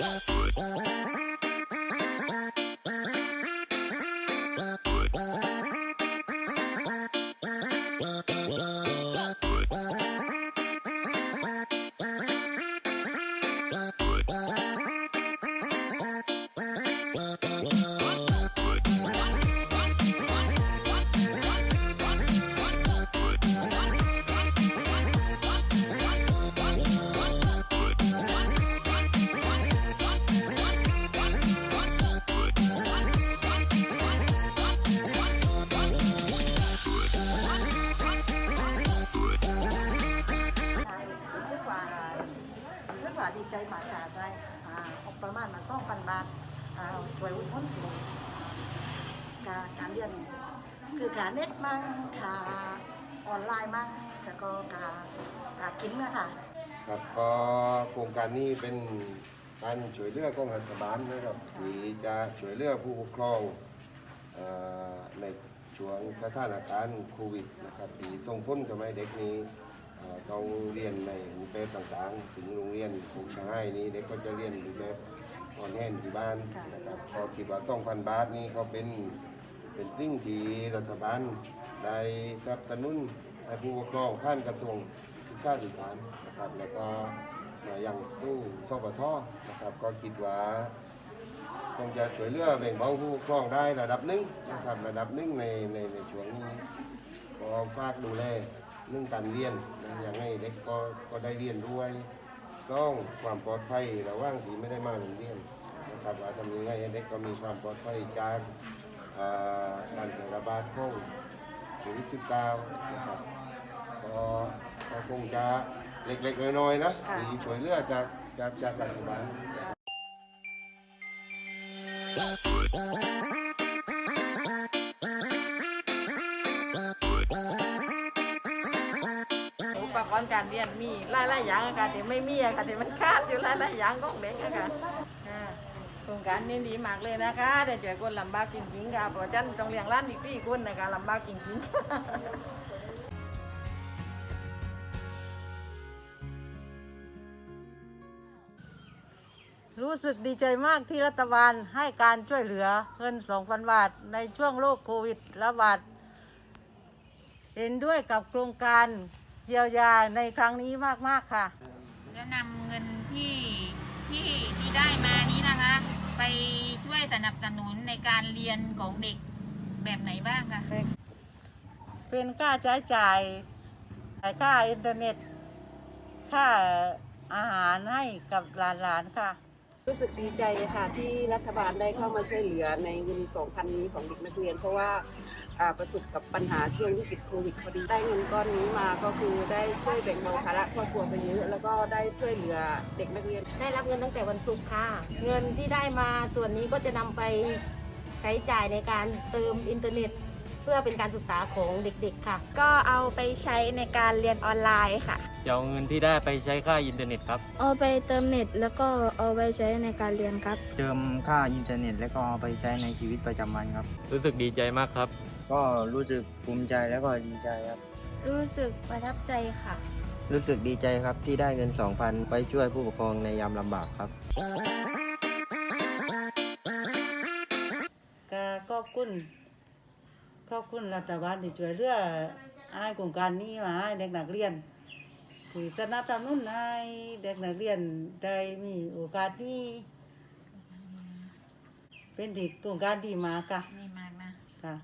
Yeah. ประมาณมาสองพันบาทช่วยอุดหนุนการการเรียนคือการเน็ตมั่งค่ะออนไลน์มั่งแล้วก็การการกินนะคะครับก็โครงการนี้เป็นการช่วยเหลือของรัฐบาลนะครับที่จะช่วยเหลือผู้ปกครองในช่วงสถานการณ์โควิดนะครับที่ส่งผลทำให้เด็กนี้ เอ่อต้องเรียนในรูปแบบต่างๆ ถึงโรงเรียนคงชางให้นี้เด็กก็จะเรียนรูปแบบออนแฮนที่บ้านนะครับก็คิดว่าต้องพันบาทนี้ก็เป็นเป็นสิ่งที่รัฐบาลได้สนับสนุนให้ผู้ปกครองท่านกระทรวงทุกชาติฐานนะครับ แล้วก็มายังตู้ทปทนะครับ ก็คิดว่าคงจะช่วยเหลือแบ่งเบาผู้ปกครองได้ระดับหนึ่งนะครับระดับหนึ่งในในในช่วงนี้ก็ฝากดูแล เรื่องการเรียนนะอย่างให้เด็กก็ก็ได้เรียนด้วยต้องความปลอดภัยระหว่างที่ไม่ได้มาโรงเรียนนะครับว่าทำยังไงให้เด็กก็มีความปลอดภัยจากอ่าการแพร่ระบาดของโควิด19นะครับก็ก็คงจะเล็กๆน้อยๆนะค่ะที่ช่วยเหลือจากจากจากรัฐบาล ปกรณ์การเรียนมีหลายๆอย่างอะค่ะที่ไม่มีอะค่ะที่มันขาดอยู่หลายๆอย่างของเด็กอะค่ะอ่าโครงการนี้ดีมากเลยนะคะแต่ช่วยคนลำบากจริงๆค่ะเพราะฉันต้องเลี้ยงร้านอีกสี่คนนะคะลำบากจริงๆรู้สึกดีใจมากที่รัฐบาลให้การช่วยเหลือเงิน 2,000 บาท ในช่วงโรคโควิดระบาด เห็นด้วยกับโครงการ เยียวยาในครั้งนี้มาก ๆ ค่ะ แล้วนำเงินที่ที่ที่ได้มานี้นะคะ ไปช่วยสนับสนุนในการเรียนของเด็กแบบไหนบ้างคะเป็นค่าใช้จ่ายค่าอินเทอร์เน็ต ค่าอาหารให้กับหลาน ๆ ค่ะ รู้สึกดีใจค่ะที่รัฐบาลได้เข้ามาช่วยเหลือในเงิน 2,000 นี้ของเด็กนักเรียน เพราะว่าอ่า ประสบกับปัญหาช่วงวิกฤตโควิดพอดีได้เงินก้อนนี้มาก็คือได้ช่วยแบ่งเบาภาระครอบครัวไปเยอะแล้วก็ได้ช่วยเหลือเด็กนักเรียน ได้รับเงินตั้งแต่วันศุกร์ค่ะ เงินที่ได้มาส่วนนี้ก็จะนำไปใช้จ่ายในการเติมอินเทอร์เน็ต เพื่อเป็นการศึกษาของเด็กๆค่ะ ก็เอาไปใช้ในการเรียนออนไลน์ค่ะจะเอาเงินที่ได้ไปใช้ค่าอินเทอร์เน็ตครับ เอาไปเติมเน็ตแล้วก็เอาไปใช้ในการเรียนครับ เติมค่าอินเทอร์เน็ตแล้วก็เอาไปใช้ในชีวิตประจำวันครับ รู้สึกดีใจมากครับ ก็รู้สึกภูมิใจแล้วก็ดีใจครับ รู้สึกประทับใจค่ะ รู้สึกดีใจครับที่ได้เงิน 2,000 ไปช่วยผู้ปกครองในยามลำบากครับ ก็ขอบคุณขอบคุณรัฐบาลที่ช่วยเหลือให้โครงการนี้มาให้เด็กนักเรียนที่สนับสนุนให้เด็กนักเรียนได้มีโอกาสที่เป็นที่โครงการดีมากค่ะไม่มากนะ ค่ะ